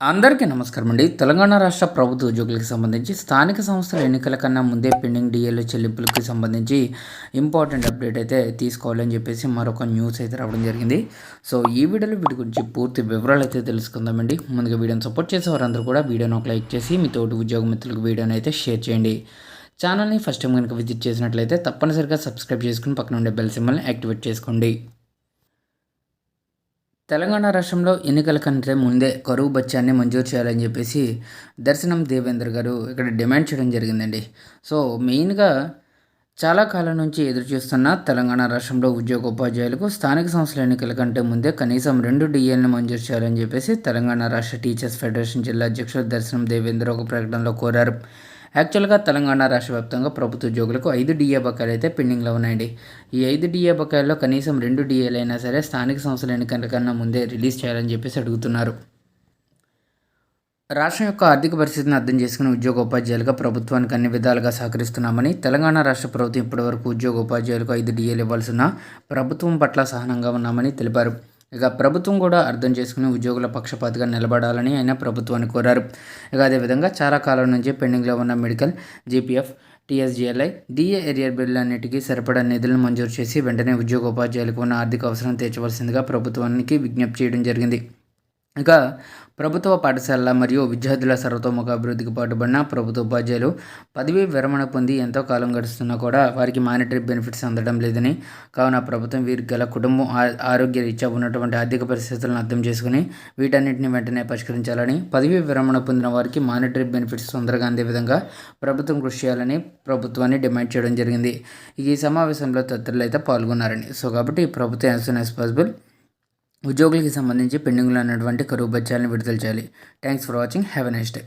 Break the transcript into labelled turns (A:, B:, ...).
A: అందరికీ నమస్కారం అండి తెలంగాణ రాష్ట్ర ప్రభుత్వ ఉద్యోగులకు సంబంధించి స్థానిక సంస్థల ఎన్నికల కన్నా ముందే పెండింగ్ డిఏల చెల్లింపులకు సంబంధించి ఇంపార్టెంట్ అప్డేట్ అయితే తీసుకోవాలని చెప్పేసి మరొక న్యూస్ అయితే రావడం జరిగింది. సో ఈ వీడియోలో వీటి గురించి పూర్తి వివరాలు అయితే తెలుసుకుందామండి. ముందుగా వీడియోని సపోర్ట్ చేసే వారందరూ కూడా వీడియోని ఒక లైక్ చేసి మీ తోటి ఉద్యోగ మిత్రులకు వీడియోని అయితే షేర్ చేయండి. ఛానల్ని ఫస్ట్ టైం కనుక విజిట్ చేసినట్లయితే తప్పనిసరిగా సబ్స్క్రైబ్ చేసుకుని పక్కన ఉండే బెల్ సింబల్ని యాక్టివేట్ చేసుకోండి. తెలంగాణ రాష్ట్రంలో ఎన్నికల కంటే ముందే కరువు బత్యాన్ని మంజూరు చేయాలని చెప్పేసి దర్శనం దేవేంద్ర గారు ఇక్కడ డిమాండ్ చేయడం జరిగిందండి. సో మెయిన్గా చాలా కాలం నుంచి ఎదురు చూస్తున్న తెలంగాణ రాష్ట్రంలో ఉద్యోగ ఉపాధ్యాయులకు స్థానిక సంస్థల ఎన్నికల కంటే ముందే కనీసం రెండు డిఎల్ని మంజూరు చేయాలని చెప్పేసి తెలంగాణ రాష్ట్ర టీచర్స్ ఫెడరేషన్ జిల్లా అధ్యక్షుడు దర్శనం దేవేంద్ర ఒక ప్రకటనలో కోరారు. యాక్చువల్గా తెలంగాణ రాష్ట్ర వ్యాప్తంగా ప్రభుత్వ ఉద్యోగులకు ఐదు డిఏ బకాయిలు అయితే పెండింగ్లో ఉన్నాయండి. ఈ ఐదు డిఏ బకాయిల్లో కనీసం రెండు డిఏలు అయినా సరే స్థానిక సంస్థల ఎన్నికల కన్నా ముందే రిలీజ్ చేయాలని చెప్పేసి అడుగుతున్నారు. రాష్ట్రం యొక్క ఆర్థిక పరిస్థితిని అర్థం చేసుకుని ఉద్యోగ ఉపాధ్యాయులుగా ప్రభుత్వానికి అన్ని విధాలుగా సహకరిస్తున్నామని తెలంగాణ రాష్ట్ర ప్రభుత్వం ఇప్పటివరకు ఉద్యోగ ఉపాధ్యాయులకు ఐదు డిఏలు ఇవ్వాల్సిన ప్రభుత్వం పట్ల సహనంగా ఉన్నామని తెలిపారు. ఇక ప్రభుత్వం కూడా అర్థం చేసుకుని ఉద్యోగుల పక్షపాతిగా నిలబడాలని ఆయన ప్రభుత్వాన్ని కోరారు. ఇక అదేవిధంగా చాలా కాలం నుంచి పెండింగ్లో ఉన్న medical GPF TSGLI DA arrear బిల్లులన్నిటికీ సరిపడా నిధులను మంజూరు చేసి వెంటనే ఉద్యోగోపాధ్యాయులకు ఉన్న ఆర్థిక అవసరం తీర్చవలసిందిగా ప్రభుత్వానికి విజ్ఞప్తి చేయడం జరిగింది. ఇక ప్రభుత్వ పాఠశాలల మరియు విద్యార్థుల సర్వతోముఖ అభివృద్ధికి పాటుపడిన ప్రభుత్వ ఉపాధ్యాయులు పదవీ విరమణ పొంది ఎంతో కాలం గడుస్తున్నా కూడా వారికి మానిటరీ బెనిఫిట్స్ అందడం లేదని కావున ప్రభుత్వం వీరికి గల కుటుంబం ఆరోగ్య రీత్యా ఉన్నటువంటి ఆర్థిక పరిస్థితులను అర్థం చేసుకుని వీటన్నిటిని వెంటనే పరిష్కరించాలని పదవీ విరమణ పొందిన వారికి మానిటరీ బెనిఫిట్స్ తొందరగా అందే విధంగా ప్రభుత్వం కృషి చేయాలని ప్రభుత్వాన్ని డిమాండ్ చేయడం జరిగింది. ఈ సమావేశంలో తదితరులు అయితే పాల్గొన్నారని. సో కాబట్టి ప్రభుత్వం యాజ్ సూన్ యాజ్ పాసిబుల్ ఉద్యోగులకి సంబంధించి పెండింగ్లో ఉన్నటువంటి కరువు బత్యాలను విడుదల చేయాలి. Thanks for watching have a nice day